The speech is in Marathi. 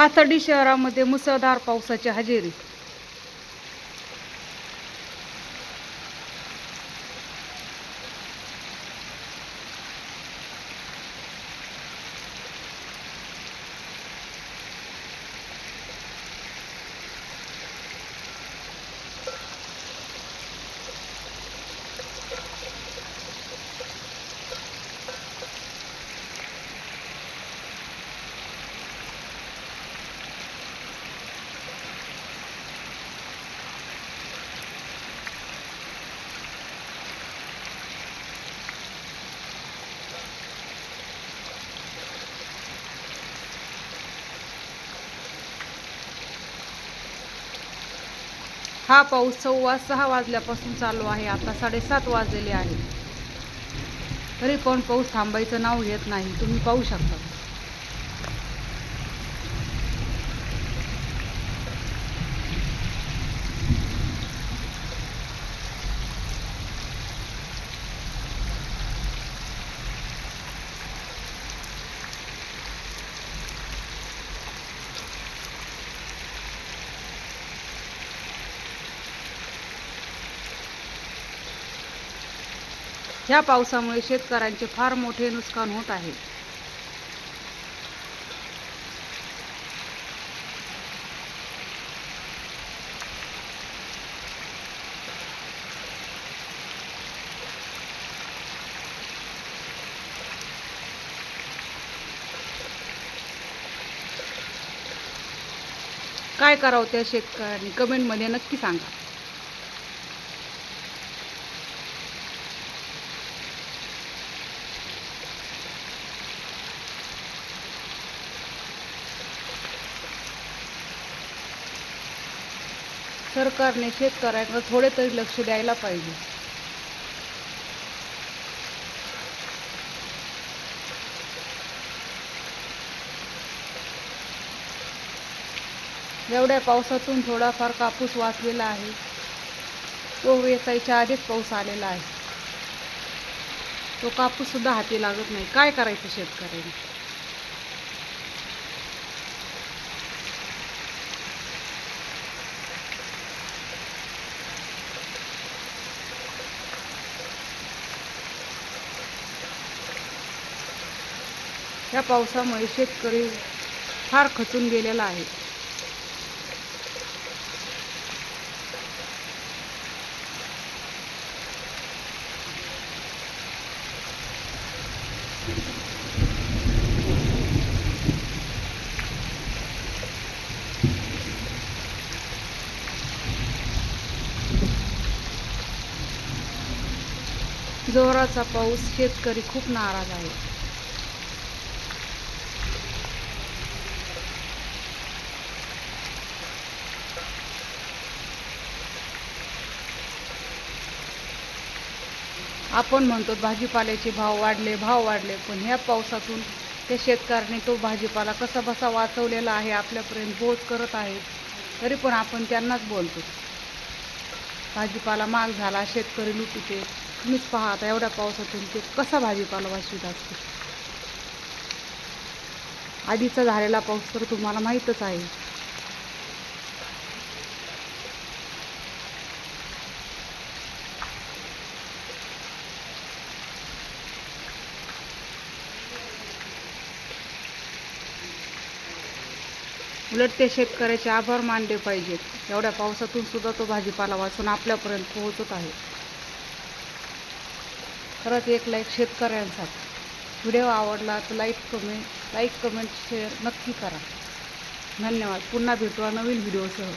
पाथर्डी शहरामध्ये मुसळधार पावसाची हजेरी हा पाऊस सव्वा सहा वाजल्यापासून चालू आहे. आता साडेसात वाजलेले आहे. तरी पण पाऊस थांबायचं नाव घेत नाही. तुम्ही पाहू शकता. ह्या पावसामुळे शेतकऱ्यांचे फार मोठे नुकसान होत आहे. काय करावं त्या शेतकऱ्यांनी? कमेंटमध्ये नक्की सांगा. सरकारने शेतकऱ्यांकडे थोडे तरी लक्ष द्यायला पाहिजे. एवढ्या पावसातून थोडाफार कापूस वाचलेला आहे. तो वेचायच्या आधीच पाऊस आलेला आहे. तो कापूस सुद्धा हाती लागत नाही. काय करायचं शेतकऱ्यांनी? या पावसामुळे शेतकरी फार खचून गेलेला आहे. जोराचा पाऊस शेतकरी खूप नाराज आहे. आपण म्हणतो भाजीपाल्याचे भाव वाढले भाव वाढले. पण ह्या पावसातून त्या शेतकऱ्याने तो भाजीपाला कसा बसा वाचवलेला आहे आपल्यापर्यंत पोहोच करत आहे तरी पण आपण त्यांनाच बोलतो. भाजीपाला महाग झाला शेतकरी लुटते तुम्हीच पहा आता एवढ्या पावसातून ते कसा भाजीपाला वाचवीत असतो आधीचा झालेला पाऊस तर तुम्हाला माहीतच आहे. उलट ते शेतकऱ्याचे आभार मानले पाहिजेत. एवढ्या पावसातून सुद्धा तो भाजीपाला वाचून आपल्यापर्यंत पोहोचत आहे. खरंच एक लाईक शेतकऱ्यांचा व्हिडिओ आवडला तर like comment like comment share नक्की करा. धन्यवाद. पुन्हा भेटूया नवीन व्हिडिओसह.